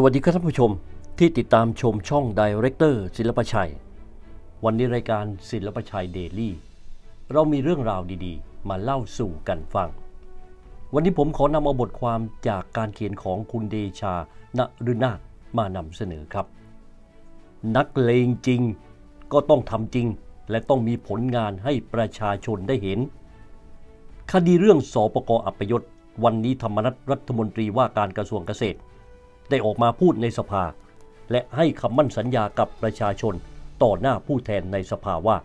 สวัสดีครับท่านผู้ชมที่ติดตามชมช่องดีเรคเตอร์ศิลปชัย วันนี้รายการศิลปชัยเดลี่ เรามีเรื่องราวดีๆ มาเล่าสู่กันฟัง วันนี้ผมขอนำเอาบทความจากการเขียนของคุณเดชาณฤนาถมานำเสนอครับ นักเลงจริงก็ต้องทำจริง และต้องมีผลงานให้ประชาชนได้เห็น คดีเรื่องสปกอัปยศวันนี้ธรรมนัฐรัฐมนตรีว่าการกระทรวงเกษตร ได้ออกมาพูดในสภา และให้คำมั่นสัญญากับประชาชนต่อหน้าผู้แทนในสภาว่า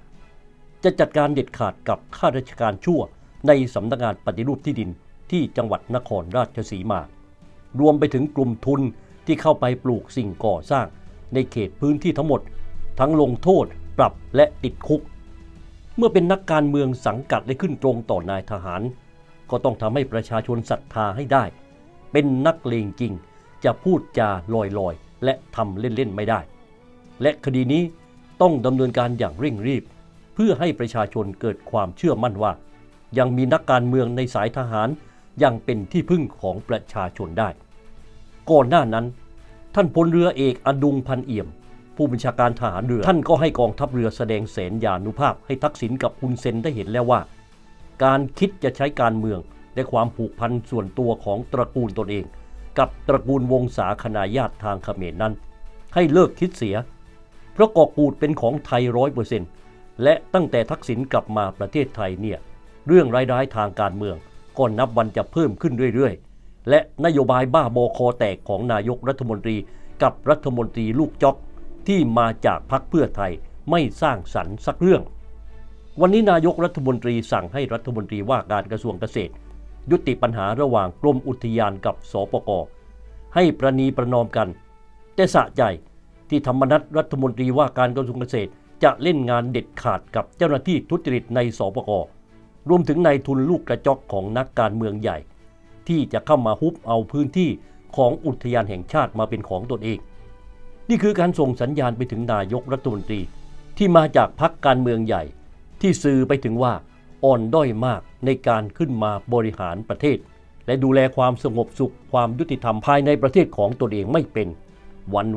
จะจัดการเด็ดขาดกับข้าราชการชั่วในสำนักงานปฏิรูปที่ดินที่จังหวัดนครราชสีมา รวมไปถึงกลุ่มทุนที่เข้าไปปลูกสิ่งก่อสร้าง ในเขตพื้นที่ทั้งหมด ทั้งลงโทษ ปรับและติดคุก เมื่อเป็นนักการเมืองสังกัดได้ขึ้นตรงต่อนายทหาร ก็ต้องทำให้ประชาชนศรัทธาให้ได้ เป็นนักเลงจริง จะพูดจาลอยๆ และทำเล่นๆไม่ได้ และคดีนี้ต้องดำเนินการอย่างเร่งรีบ เพื่อให้ประชาชนเกิดความเชื่อมั่นว่า ยังมีนักการเมืองในสายทหารยังเป็นที่พึ่งของประชาชนได้ ก่อนหน้านั้น ท่านพลเรือเอกอดุงพันเอี่ยม ผู้บัญชาการทหารเรือ ท่านก็ให้กองทัพเรือแสดงแสนยานุภาพให้ทักษิณกับอุนเซนได้เห็นแล้วว่า การคิดจะใช้การเมืองและความผูกพันส่วนตัวของตระกูลตนเอง กับตระกูลวงศาคณาญาติทางเขมรนั้น ให้เลิกคิดเสีย เพราะเกาะกูดเป็นของไทยร้อยเปอร์เซ็นต์และตั้งแต่ทักษิณกลับมาประเทศไทยเนี่ยเรื่องร้ายๆทางการเมืองก็นับวันจะเพิ่มขึ้นเรื่อยๆ และนโยบายบ้าบอคอแตกของนายกรัฐมนตรีกับรัฐมนตรีลูกจอกที่มาจากพรรคเพื่อไทยไม่สร้างสรรค์สักเรื่อง วันนี้นายกรัฐมนตรีสั่งให้รัฐมนตรีว่าการกระทรวงเกษตร ยุติปัญหาระหว่างกรมอุทยานกับสปก ให้ประนีประนอมกัน แต่สะใจที่ธรรมนัฐรัฐมนตรีว่าการกระทรวงเกษตร จะเล่นงานเด็ดขาดกับเจ้าหน้าที่ทุจริตในสปก รวมถึงนายทุนลูกกระจอกของนักการเมืองใหญ่ ที่จะเข้ามาฮุบเอาพื้นที่ของอุทยานแห่งชาติมาเป็นของตนเอง นี่คือการส่งสัญญาณไปถึงนายกรัฐมนตรี ที่มาจากพรรคการเมืองใหญ่ ที่สื่อไปถึงว่า อ่อนด้อยมากในการขึ้นมาบริหารประเทศ และดูแลความสงบสุขความยุติธรรมภายในประเทศของตนเองไม่เป็น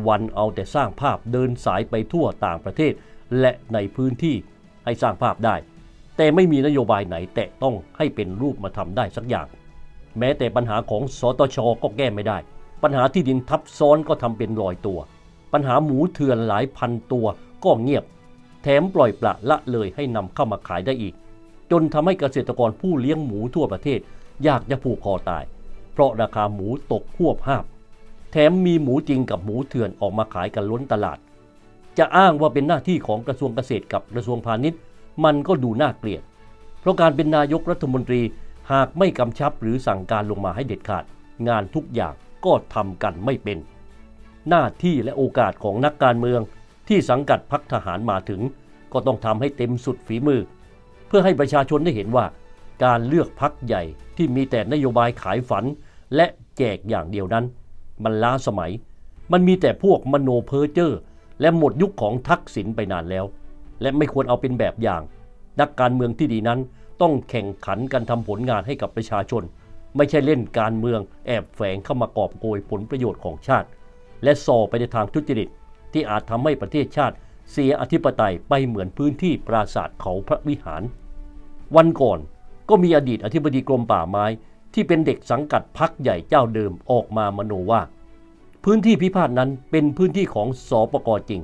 วันๆเอาแต่สร้างภาพเดินสายไปทั่วต่างประเทศ และในพื้นที่ให้สร้างภาพได้ แต่ไม่มีนโยบายไหนแตะต้องให้เป็นรูปมาทำได้สักอย่าง แม้แต่ปัญหาของสตชก็แก้ไม่ได้ ปัญหาที่ดินทับซ้อนก็ทำเป็นลอยตัว ปัญหาหมูเถื่อนหลายพันตัวก็เงียบ แถมปล่อยปละละเลยให้นำเข้ามาขายได้อีก จนทำให้เกษตรกรผู้เลี้ยงหมูทั่วประเทศ อยากจะผูกคอตาย เพราะราคาหมูตกหวบห้าบแถมมีหมูจริงกับหมูเถื่อนออกมาขายกันล้นตลาด จะอ้างว่าเป็นหน้าที่ของกระทรวงเกษตรกับกระทรวงพาณิชย์ มันก็ดูน่าเกลียด เพราะการเป็นนายกรัฐมนตรีหากไม่กำชับหรือสั่งการลงมาให้เด็ดขาด งานทุกอย่างก็ทำกันไม่เป็น หน้าที่และโอกาสของนักการเมืองที่สังกัดพักทหารมาถึง ก็ต้องทำให้เต็มสุดฝีมือ เพื่อให้ประชาชนได้เห็นว่า การเลือกพักใหญ่ที่มีแต่นโยบายขายฝัน และแจกอย่างเดียวนั้น มันล้าสมัย มันมีแต่พวกมโนเพอเจ้อและหมดยุคของทักษิณไปนานแล้ว และไม่ควรเอาเป็นแบบอย่าง นักการเมืองที่ดีนั้นต้องแข่งขันกันทำผลงานให้กับประชาชน ไม่ใช่เล่นการเมืองแอบแฝงเข้ามากอบโกยผลประโยชน์ของชาติ และส่อไปในทางทุจริตที่อาจทำให้ประเทศชาติ เสียอธิปไตยไปเหมือนพื้นที่ปราสาทเขาพระวิหาร วันก่อนก็มีอดีตอธิบดีกรมป่าไม้ ที่เป็นเด็กสังกัดพักใหญ่เจ้าเดิมออกมามโนว่า พื้นที่พิพาทนั้นเป็นพื้นที่ของสอปกรจริง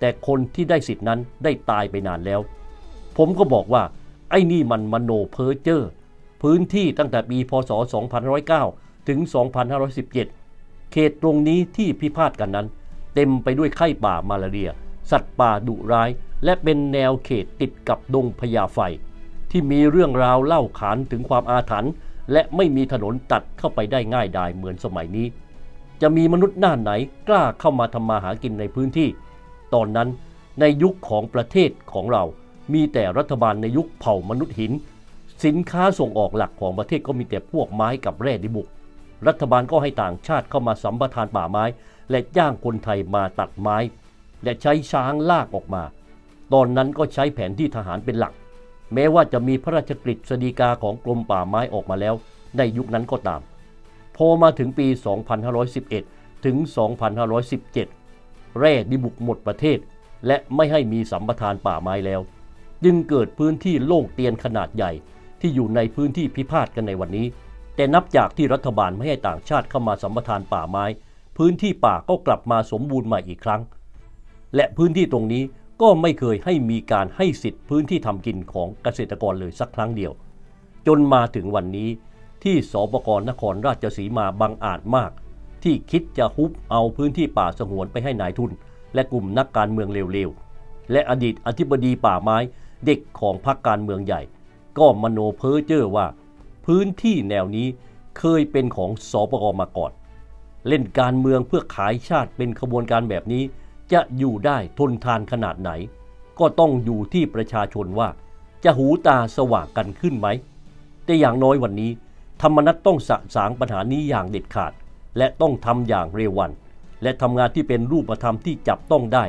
แต่คนที่ได้สิทธินั้นได้ตายไปนานแล้ว ผมก็บอกว่า ไอ้นี่มันมโนเพ้อเจ้อพื้นที่ตั้งแต่ปีพศ 2509 ถึง 2517 เขตตรงนี้ที่พิพาทกันนั้น เต็มไปด้วยไข้ป่ามาลาเรีย สัตว์ป่าดุร้าย และเป็นแนวเขตติดกับดงพญาไฟ ที่มีเรื่องราวเล่าขานถึงความอาถรรพ์และไม่มีถนนตัดเข้าไปได้ง่ายดายเหมือนสมัยนี้ จะมีมนุษย์หน้าไหนกล้าเข้ามาทำมาหากินในพื้นที่ ตอนนั้นในยุคของประเทศของเรา มีแต่รัฐบาลในยุคเผ่ามนุษย์หิน สินค้าส่งออกหลักของประเทศก็มีแต่พวกไม้กับแร่ดิบุก รัฐบาลก็ให้ต่างชาติเข้ามาสัมปทานป่าไม้ และจ้างคนไทยมาตัดไม้ และใช้ช้างลากออกมา ตอนนั้นก็ใช้แผนที่ทหารเป็นหลัก แม้ว่าจะมีพระราชกฤษฎีกาของกรมป่าไม้ออกมาแล้ว ในยุคนั้นก็ตาม พอมาถึงปี 2511 ถึง 2517 แร่ดิบุกหมดประเทศ และไม่ให้มีสัมปทานป่าไม้แล้ว จึงเกิดพื้นที่โล่งเตียนขนาดใหญ่ที่อยู่ในพื้นที่พิพาทกันในวันนี้ แต่นับจากที่รัฐบาลไม่ให้ต่างชาติเข้ามาสัมปทานป่าไม้ พื้นที่ป่าก็กลับมาสมบูรณ์ใหม่อีกครั้ง และพื้นที่ตรงนี้ก็ไม่เคยให้มีการให้สิทธิ์พื้นที่ทำกินของเกษตรกรเลยสักครั้งเดียว จนมาถึงวันนี้ที่สปกรนครราชสีมาบังอาจมาก ที่คิดจะฮุบเอาพื้นที่ป่าสงวนไปให้นายทุน และกลุ่มนักการเมืองเร็วๆ และอดีตอธิบดีป่าไม้เด็กของพรรคการเมืองใหญ่ ก็มโนเพ้อเจ้อว่า พื้นที่แนวนี้เคยเป็นของสปกมาก่อน เล่นการเมืองเพื่อขายชาติเป็นขบวนการแบบนี้ จะอยู่ได้ทนทานขนาดไหน ก็ต้องอยู่ที่ประชาชนว่า จะหูตาสว่างกันขึ้นไหม แต่อย่างน้อยวันนี้ ธรรมนัตต้องสะสางปัญหานี้อย่างเด็ดขาด และต้องทำอย่างเร็ววัน และทำงานที่เป็นรูปธรรมที่จับต้องได้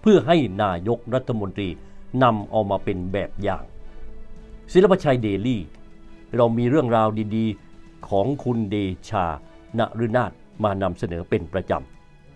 เพื่อให้นายกรัฐมนตรีนำเอามาเป็นแบบอย่าง ศิลปชัยเดลี่ เรามีเรื่องราวดีๆ ของคุณเดชานฤนาถมานำเสนอเป็นประจำ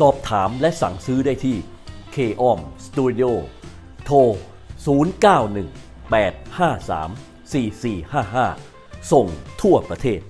สอบถามและสั่งซื้อได้ที่ k o m Studio โทร 091 853 4455 ส่งทั่วประเทศ